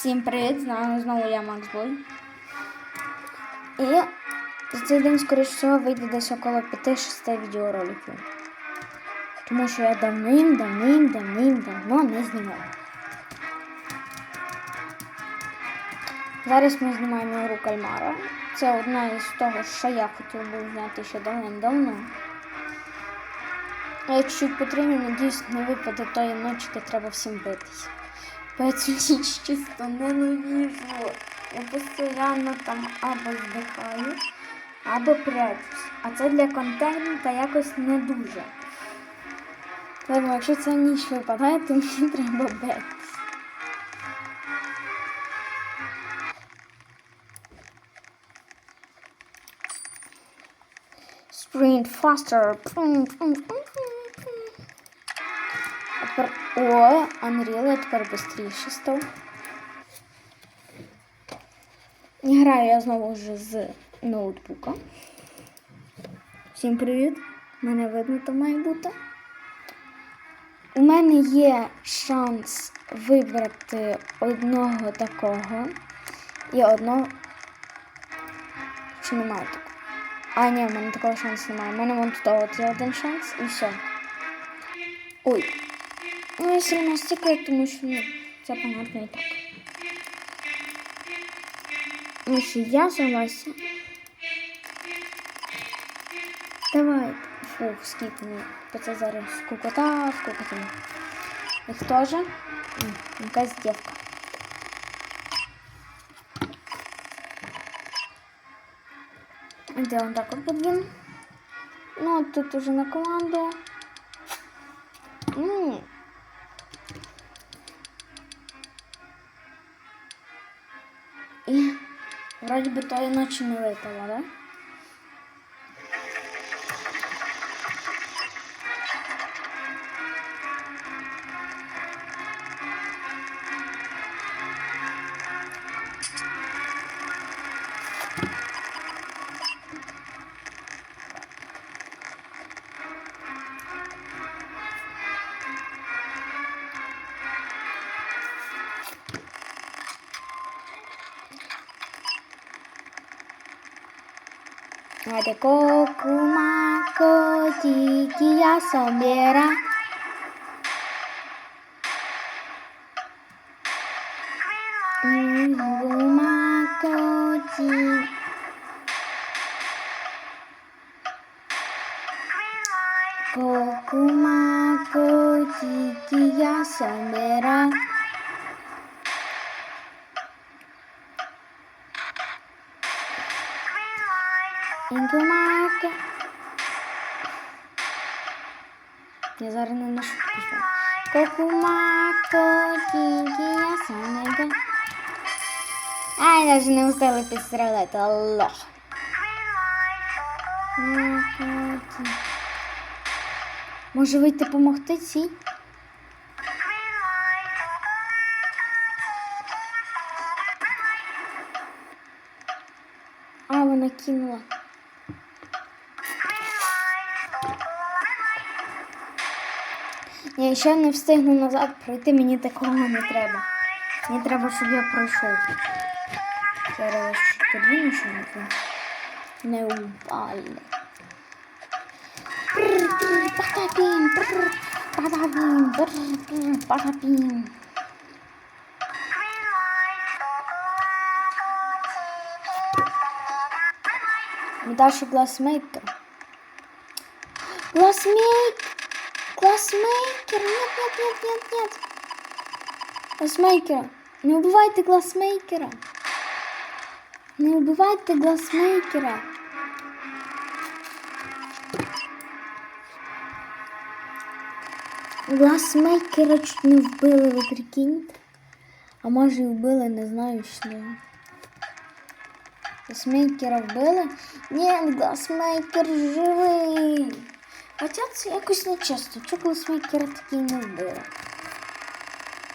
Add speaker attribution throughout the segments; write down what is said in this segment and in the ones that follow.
Speaker 1: Всім привіт! З нами знову я Макс Бой. І за цей день, скоріш всього, вийде десь около 5-6 відеороликів. Тому що я давним, давним, давним, давно не знімав. Зараз ми знімаємо гру кальмара. Це одна із того, що я хотів би зняти ще давним-давно. А якщо потрібно, надіюсь, не випаде тої ночі, де треба всім битись. Поэтому чисто ненавижу. Я постійно там або здихаю, або прячусь. А це для контенту якось не дуже. Тому якщо ця ніч випадає, то мені треба битись. Sprint faster. О, Unreal, я тепер швидше став. Граю я знову вже з ноутбука. Всім привіт! Мене видно то має бути. У мене є шанс вибрати одного такого і одного. Чи немає такого? А, ні, в мене такого шансу немає. У мене вон тут є один шанс і все. Ой. Ну, я все одно стікаю, тому що ну, це понятно і так. Ну що, я согласен. Давай. Фух, скільки мені. Це зараз скукота, скукота. Їх теж. М, Якась дівка. Делаем так вот подвин. Ну, тут уже на команду. Вроде бы той ночи не выпало, да? Kokumako Jikiya Sombera. Kokumako навіть не успіли підстрелити, лох. Може вийти допомогти цій? А, вона кинула. Я ще не встигну назад пройти, мені такого не треба. Мені треба, щоб я пройшов. Зараз подвину, що не упали. Патапім, патапім, патапім. Дальше глазмейкер. Глазмейкер. Глазмейкер. Нет, нет, нет, нет, нет. Глазмейкера. Не убивайте глазмейкера. Не убивайте глазмейкера. Глазмейкера чуть не вбили, ви прикиньте. А може і вбили, не знаю що. Гласмейкера вбили? Ні, гласмейкер живий. Хоча це якось нечесно. Чого гласмейкера такий не вбили?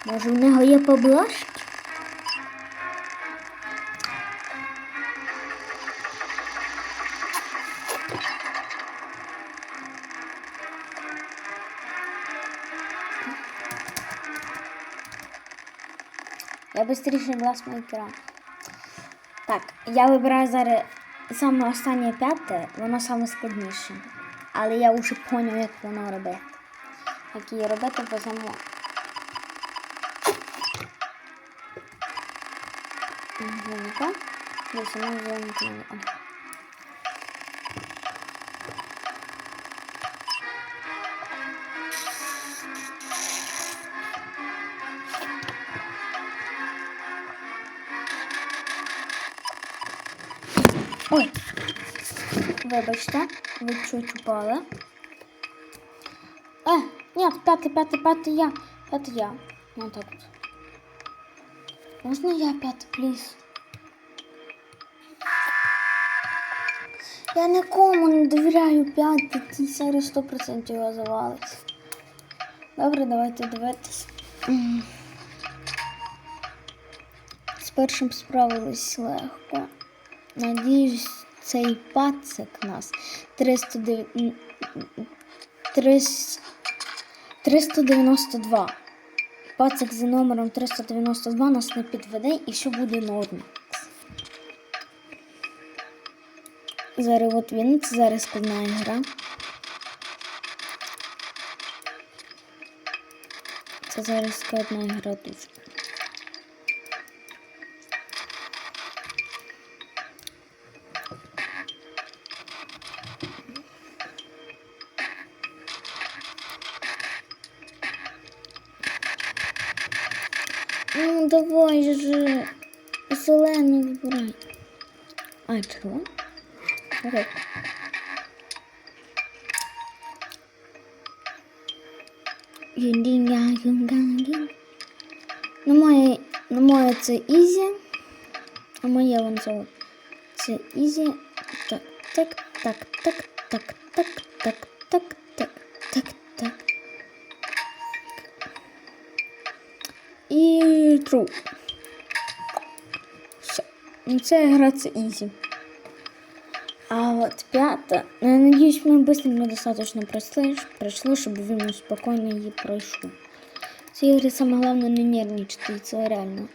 Speaker 1: Може в нього є поблажки? Швидше глаз екран. Так, я вибираю зараз саме останнє п'яте, воно саме складніше. Але я вже зрозумів, як воно робити. Як її робити, позамо. Дзвоника. Десь воно дзвонить. Вибачте, ви чуть упали. Е, ні, п'ятий, п'ятий, п'ятий я. П'ятий я. Ну так от. Можна я п'ятий, пліз? Я нікому не довіряю п'ятий, ті серії 100% його завалить. Добре, давайте дивитись. З першим справились легко. Надіюсь, цей пацик нас 309... 300... 392. Пацик за номером 392 нас не підведе і все буде норм. Зараз от він, це зараз складна гра. Це зараз складна гра дуже. Гін-гін-га-гін-га-гін. Ну, моє, ну, моє це ізі. А моє вон це от. Це ізі. Так, так, так, так, так, так, так, так, так, так, так. І true. Все. Ну, Це гра це ізі. А от п'ята. Ну, я надіюсь, ми быстренько достаточно пройшли, пройшли, щоб він спокійно її пройшов. В цій ігрі саме головне не нервничати, і це реально.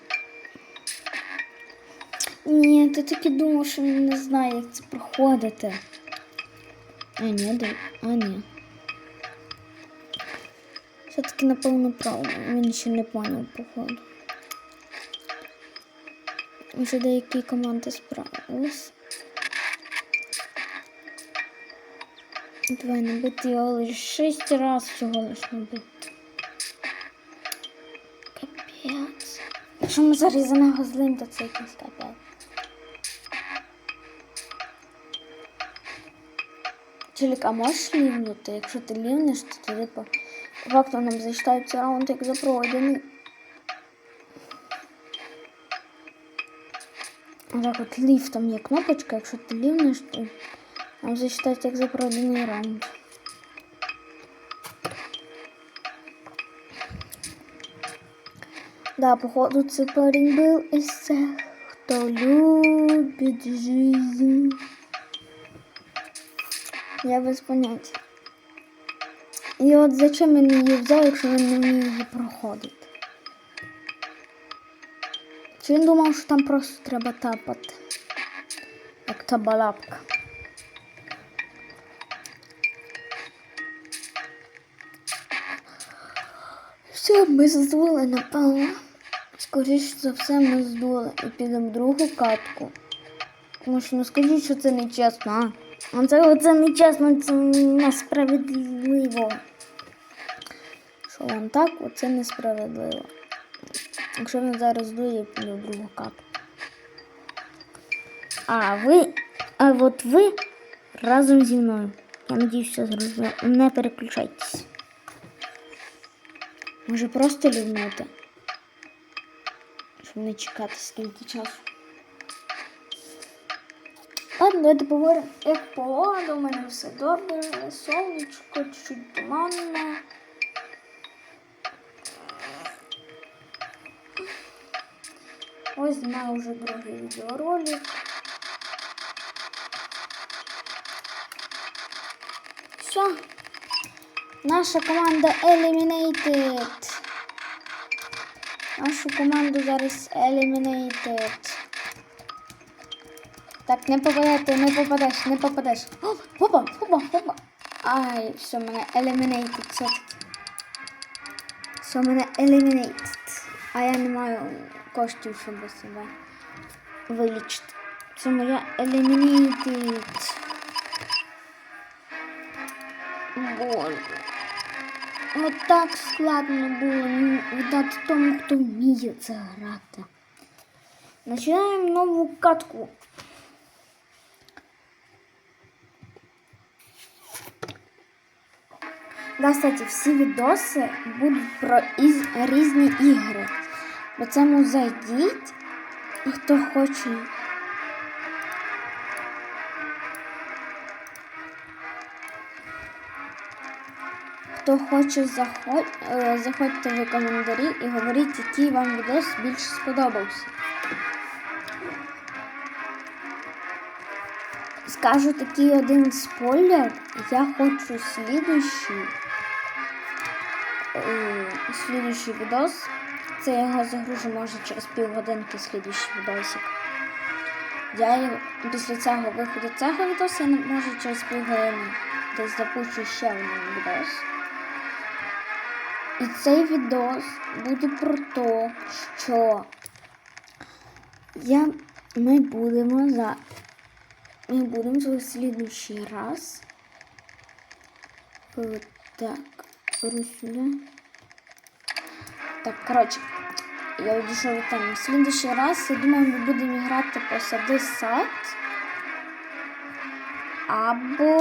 Speaker 1: Ні, ти таки думав, що він не знає, як це проходити. А, ні, див- а, ні. Все-таки, напевно, правильно. Він ще не поняв, походу. Вже деякі команди справились. Давай набити його лише шість раз всього лиш набити. Якщо ми зараз за нього злим, то це якийсь капець. Челік, а можеш лівнути? Якщо ти лівнеш, то тоді по по факту нам зачитається раунд як запройдений. Так от лів там є кнопочка, якщо ти лівнеш, то нам зачитається як запройдений раунд. Да, походу це парень був із цих, хто любить жизнь. Я без поняття. І от зачем він її взяв, якщо він не вміє її проходити? Чи він думав, що там просто треба тапати? Як та балапка. Все, ми здули, напевно. Скоріше за все, ми здули. І підемо другу катку. Тому що ну скажіть, що це не чесно, а? Ну, Це, це не це несправедливо. Що вам так, оце несправедливо. Якщо він зараз дує, я піду другу катку. А ви, а от ви разом зі мною. Я надіюсь, все зрозуміло. Не переключайтесь. Може просто лівнути. Щоб не чекати скільки часу. Ладно, давайте поговоримо. Як погода, у мене все добре, сонечко, чуть-чуть туманно. Ось знімаю вже другий відеоролик. Все. Наша команда Eliminated. Нашу команду зараз eliminated. Так, не попадати, не попадеш, не попадеш. О, Опа, опа, опа. Ай, все, мене eliminated все-таки. Все, мене eliminated. А я не маю коштів, щоб себе вилічити. Це моя eliminated. Боже. От так складно було віддати тому, хто вміє це грати. Починаємо нову катку. Да, кстати, всі відоси будуть про із... різні ігри. По цьому зайдіть, хто хоче. Хто хоче, заходь, е, заходьте в коментарі і говоріть, який вам відос більше сподобався. Скажу такий один спойлер. Я хочу слідущий, е, слідущий відос. Це я його загружу може через півгодинки слідущий відосик. Я після цього виходу цього відосу я не можу через півгодини десь запущу ще один відос. І цей відос буде про те, що я, ми будемо за ми будемо в слідуючий раз. Е, Так, сюди. Так, коротше, я одійшов від теми. В слідуючий раз, я думаю, ми будемо грати по сади сад. Або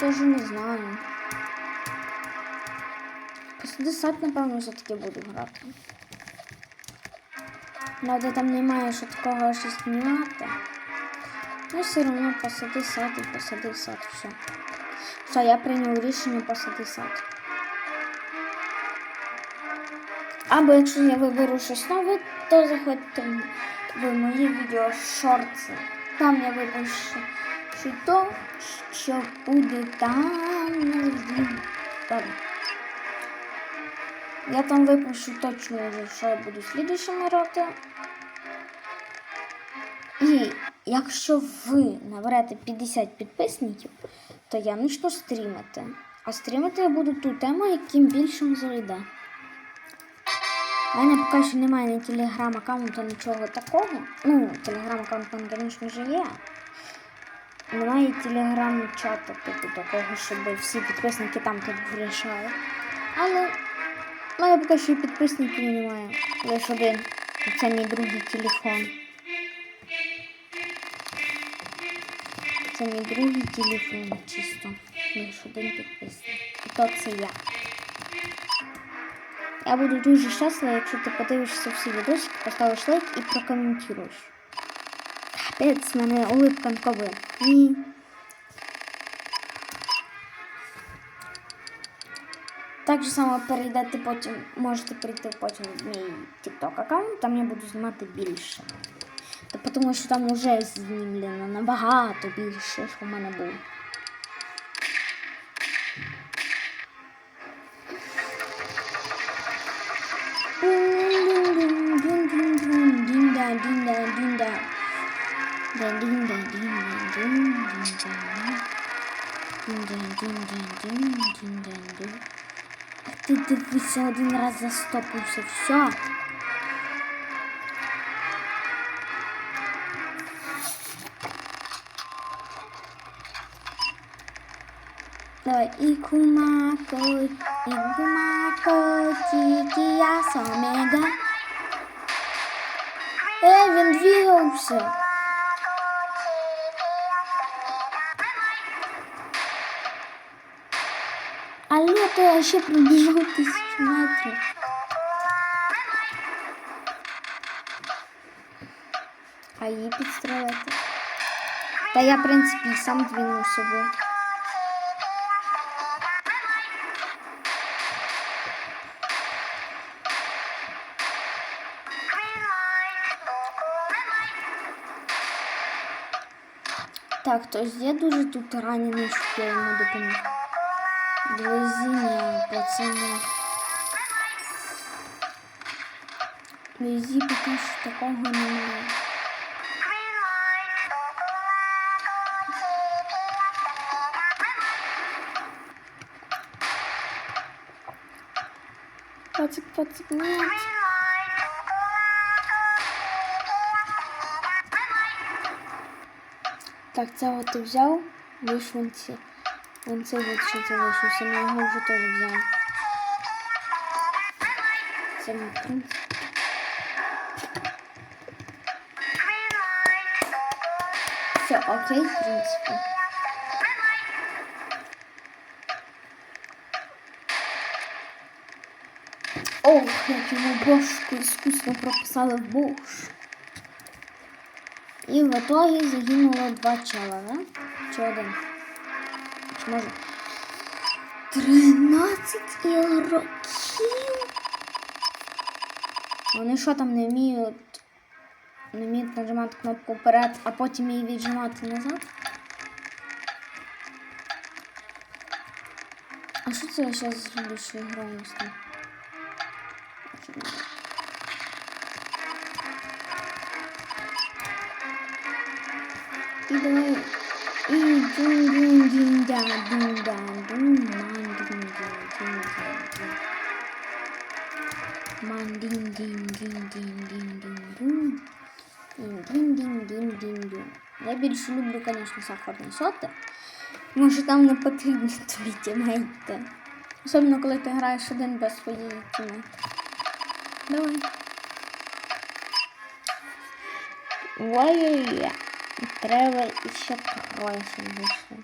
Speaker 1: даже не знаю. Сад, напевно, все-таки буду грати. Правда, там немає що такого щось знімати. Ну, все одно посади сад і посади сад, все. Все, я прийняв рішення посади сад. Або якщо я виберу щось нове, то заходьте в мої відео шорти. Там я випишу то, що буде там. Добре. Я там випишу точно вже, що я буду слідуючими роки. І якщо ви наберете 50 підписників, то я почну стрімити. А стрімити я буду ту тему, яким більшим зайде. У мене поки що немає ні телеграм-аккаунту, нічого такого. Ну, телеграм-аккаунт, там, звісно ж, є. Немає телеграм-чату, типу такого, щоб всі підписники там тут вирішали. Але в мене поки що і підписників немає. Лише один. Це мій другий телефон. Це мій другий телефон чисто. Лише один підписник. І то це я. Я буду дуже щаслива, якщо ти подивишся всі відосики, поставиш лайк і прокоментуєш. Капець, в мене улипка на Так же само перейдете потім, можете перейти потім в мій TikTok аккаунт, там я буду знімати більше. Та тому що там вже знімлено набагато більше, що в мене було. Ти дивися один раз застопився. Все. Давай, ікумако, ікумако, тільки я самега. Е, він двигався. Алло, то я ще пробіжав тисячу метрів. А її підстрелити. Та я, в принципі, і сам двинув собою. Так, хтось є дуже тут ранений, щоб я йому допомог. Близиня, пацани. Везі поки що такого немає. Пацик, пацик, нет. Так, це от ти взяв, лиш вон ці. Вон цей от ще залишився, ми його вже теж взяли. Це. Все, окей, в принципі. Ох, як йому бошку іскусно прописали в буш. І в итогі загинуло два чела, да? Чи один? Може? 13 ігроків. Вони що там не вміють? Не вміють нажимати кнопку вперед, а потім її віджимати назад? А що це я зараз зроблю, що граю з ним? І давай. Я більше люблю, конечно, сахарні соти. Може там не потрібні тобі тімейти. Особливо, коли ти граєш один без своєї тімейти. Давай. Ой-ой-ой. Треба ще троє вийшло.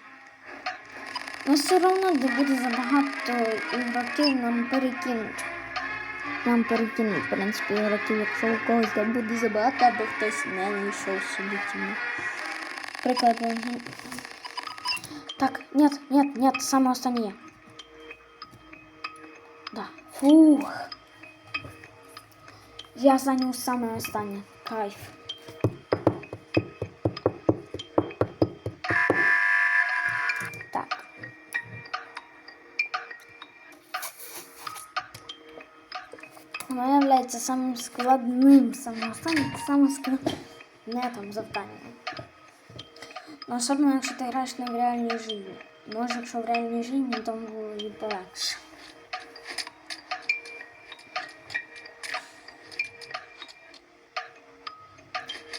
Speaker 1: Ну все одно, де буде забагато ігроків, нам перекинуть. Нам перекинуть, в принципі, ігроків, якщо у когось там буде забагато, або хтось не знайшов собі тіму. Приклад. Так, нет, нет, нет, саме останнє. Да. Фух. Я зайняв саме останнє. Кайф. Воно являється самим складним, самим останнім, саме складне там завдання. Ну, особливо, якщо ти граєш не в реальній житті. Може, якщо в реальній житті, то було і полегше.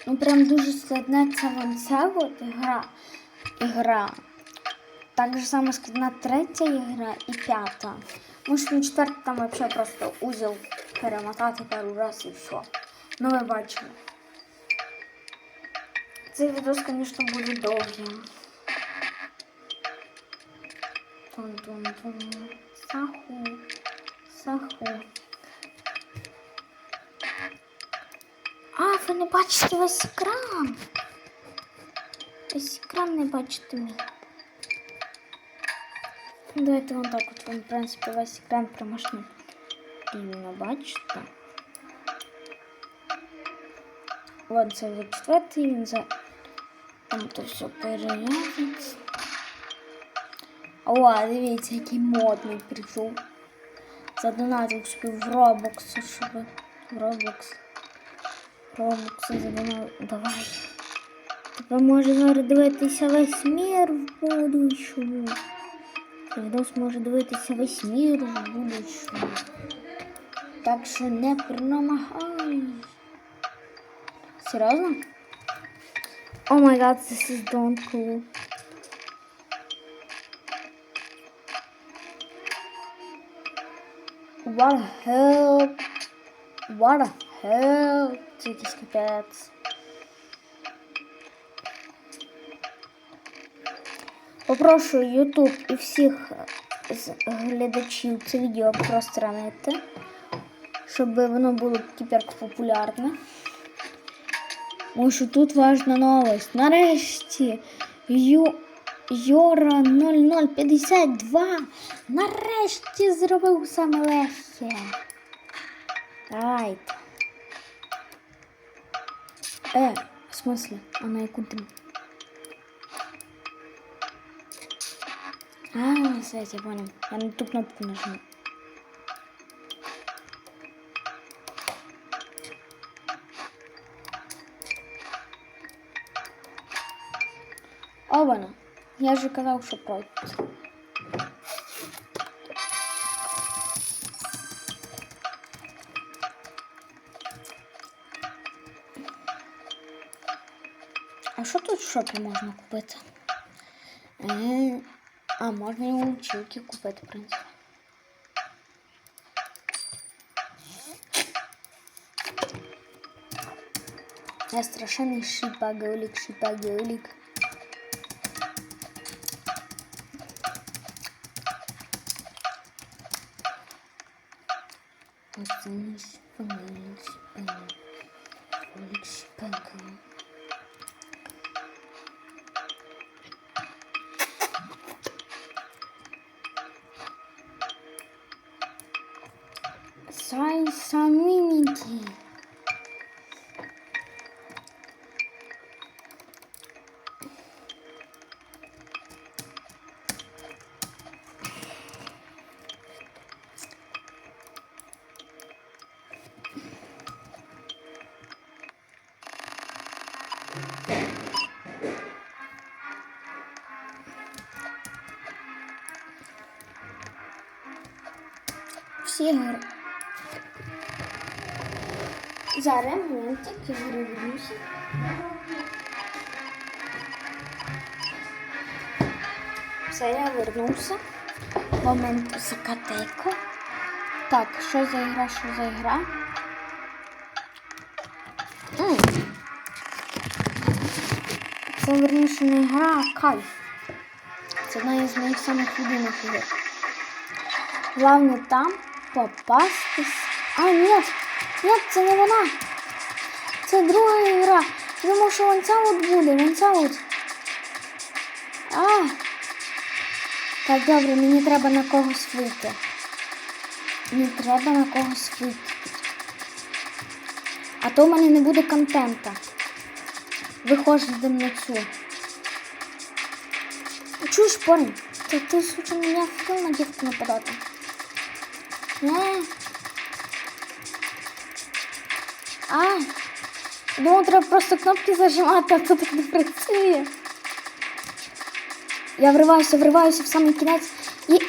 Speaker 1: Ну, прям дуже складна це вон ця от ігра. ігра. Так же само складна третя ігра і п'ята. Може, на четверта там взагалі просто узел перемотати пару раз і все. Ну, ви бачили. Цей відос, звісно, буде довгим. Тун-тун-тун. Саху. Саху. А, ви не бачите весь екран. Весь екран не бачите мій. Ну, Давайте вон так от вам, в принципі, весь екран промашну. Іменно бачите. От це вже четвертий, він за там то все перев'язується. О, дивіться, який модний прийшов. Задонатив собі в Roblox, щоб в Roblox. Roblox задонатив. Давай. Тепер може зараз дивитися весь мір в будущому. Цей Відос може дивитися весь мір в будущому. Так що не промахай. Серйозно? О май гад, this is. What the hell? What the hell? Це якийсь капець. Попрошу YouTube і всіх глядачів це відео пространити, щоб воно було тепер популярне. Тому що тут важна новость. Нарешті Ю... Йора 0052 нарешті зробив саме легке. Давайте. Е, в смысле? А на яку ти? А, все, я понял. Я на ту кнопку нажму. Обана. Я же казав, що пройде. А що тут в шопі можна купити? Е, А, можна і у училки купити, в принципі. Я страшенний шипаголик, шипаголик. サインサミニティ Все, я вернувся. Момент закатейко. Так, що за ігра, що за ігра? М. Це верніше не гра, а кайф. Це одна із моїх самих любимих ігор. Главное там попастись. А, нет, нет, це не вона. Це друга ігра. Думав, що вон ця от буде, вон ця от. А. Так, добре, мені треба на когось вийти. Мені треба на когось вийти. А то в мене не буде контента. Виходимо на цю. Чуєш, парень? Ти, ти суча, мене хотів на дівку нападати. Не. А. Думаю, треба просто кнопки зажимати, а то так не працює. Я вриваюся, вриваюся в самий кінець і.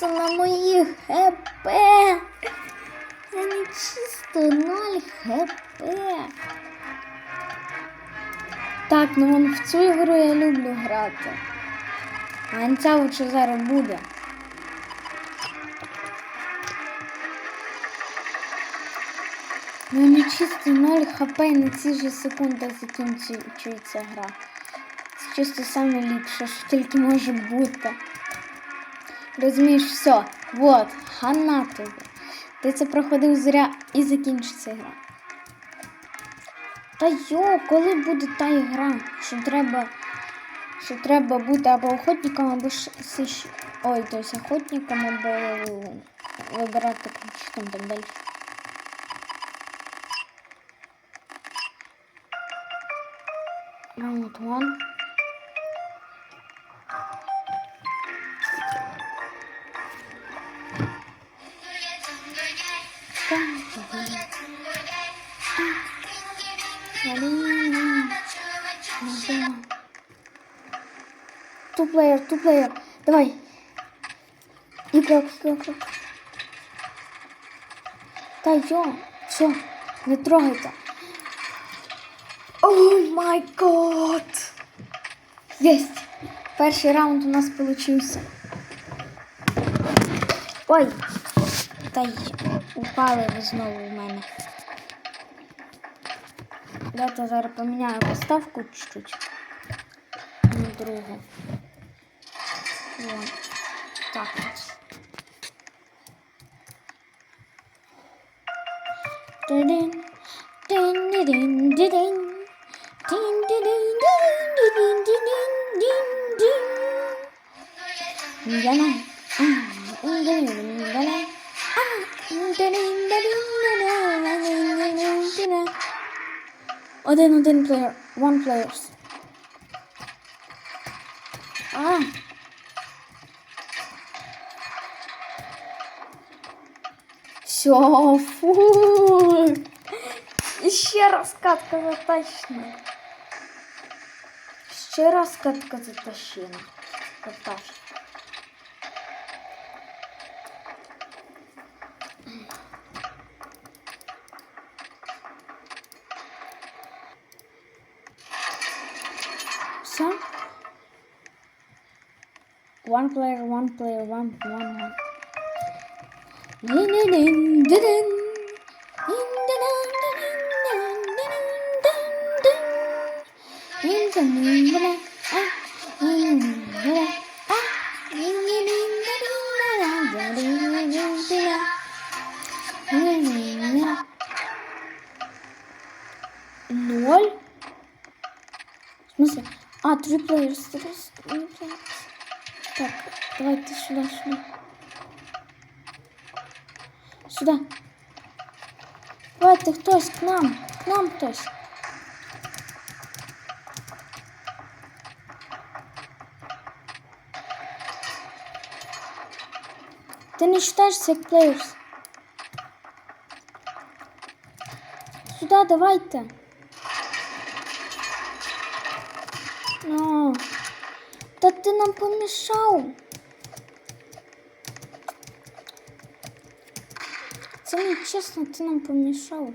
Speaker 1: Подивіться на мої хп. Я не чисто ноль хп. Так, ну вон в цю ігру я люблю грати. А ця що зараз буде. Ну не чисто 0 хп на ці ж секунди закінчується гра. Це чисто саме ліпше, що тільки може бути. Розумієш, все. Вот, хана тобі. Ти це проходив зря і закінчиться гра. Та йо, коли буде та гра, що треба що треба бути або охотником, або сищ... Ой, то есть охотником або вибирати що там там далі. Раунд 1. Туплеер, туплеер. Давай. Игрок, игрок, игрок. Та йо, все, не трогайте. О май год! Есть! Перший раунд у нас получився. Ой! Та й упали ви знову в мене. Давайте зараз поміняю поставку чуть-чуть. На другу. Вон. Так от. Дин-дин, дин-дин-дин-дин. Один один плеєр. One players. А. Все, фу. Ще раз катка затащена. Ще раз катка затащена. Затащена. One player, one player, one, one, one. Дин-дин-дин-дин-дин. Дин-дин-дин-дин-дин-дин. Дин-дин-дин-дин. А, дин-дин-дин-дин. А, дин-дин-дин-дин-дин. Дин-дин-дин-дин. Ноль. В смысле? А, три плеерс. Три три плеерс. Так, Давайте сюда, сюда. Сюда. Давайте хтось к нам. К нам хтось. Ти не считаєшся як плеєрс. Сюда давайте. Ну, та ти нам помішав. Це не чесно, ти нам помішав.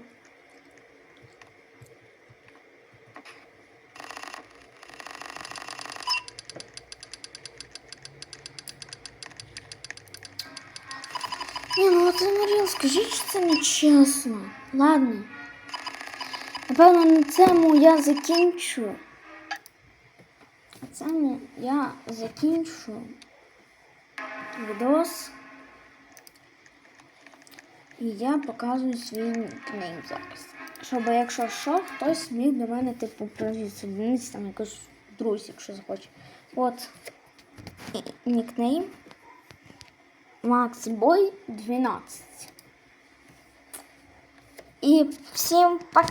Speaker 1: Ні, ну от Маріл, скажіть, що це не чесно. Ладно. Напевно, на цьому я закінчу. На я закінчу відос. І я показую свій нікнейм зараз. Щоб якщо що, хтось міг до мене типу присоединитися, там якийсь друзі, якщо захоче. От нікнейм MaxBoy 12. І всім пока!